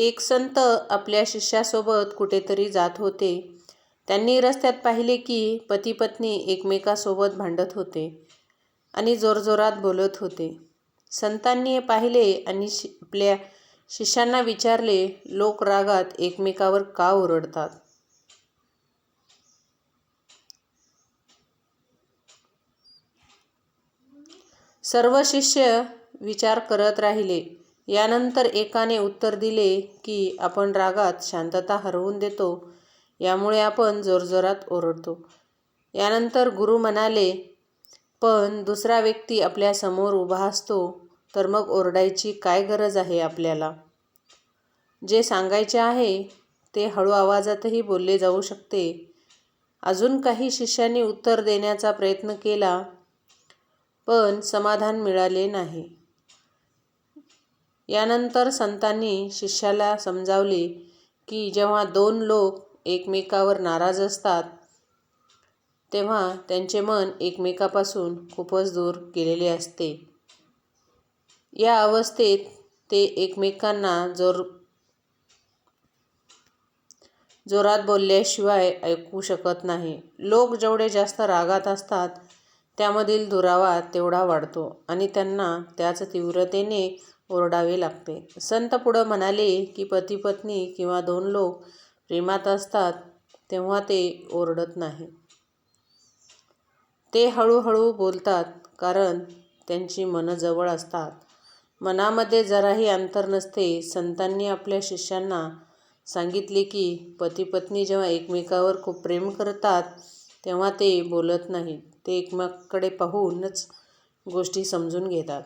एक संत आपल्या शिष्यासोबत कुठेतरी जात होते. त्यांनी रस्त्यात पाहिले की पती-पत्नी भांडत होते आणि जोरजोरात बोलत होते. संतांनी हे पाहिले आणि शि आपल्या शिष्यांना विचारले, लोक रागात एकमेकावर का ओरडतात? सर्व शिष्य विचार करत राहिले. यानंतर एकाने उत्तर दिले की आपण रागात शांतता हरवून देतो, यामुळे आपण जोरजोरात ओरडतो. यानंतर गुरु म्हणाले, पण दुसरा व्यक्ती आपल्यासमोर उभा असतो, तर मग ओरडायची काय गरज आहे आपल्याला? जे सांगायचे आहे ते हळू आवाजातही बोलले जाऊ शकते. अजून काही शिष्यांनी उत्तर देण्याचा प्रयत्न केला, पण समाधान मिळाले नाही. यानंतर संतांनी शिष्याला समजावले की जेव्हा दोन लोक एकमेकावर नाराज असतात, तेव्हा त्यांचे मन एकमेकापासून खूपच दूर गेलेले असते. या अवस्थेत ते एकमेकांना जोर जोरात बोलल्याशिवाय ऐकू शकत नाही. लोक जेवढे जास्त रागात असतात, त्यामधील दुरावा तेवढा वाढतो आणि त्यांना त्याच तीव्रतेने ओरडावे लागते. संत पुढं म्हणाले की पती-पत्नी किंवा दोन लोक प्रेमात असतात, तेव्हा ते ओरडत नाही ते हळूहळू बोलतात कारण त्यांची मनं जवळ असतात. मनामध्ये जराही अंतर नसते. संतांनी आपल्या शिष्यांना सांगितले की पती-पत्नी जेव्हा एकमेकावर खूप प्रेम करतात, तेव्हा ते बोलत नाहीत. ते एकमेकाकडे पाहूनच गोष्टी समजून घेतात.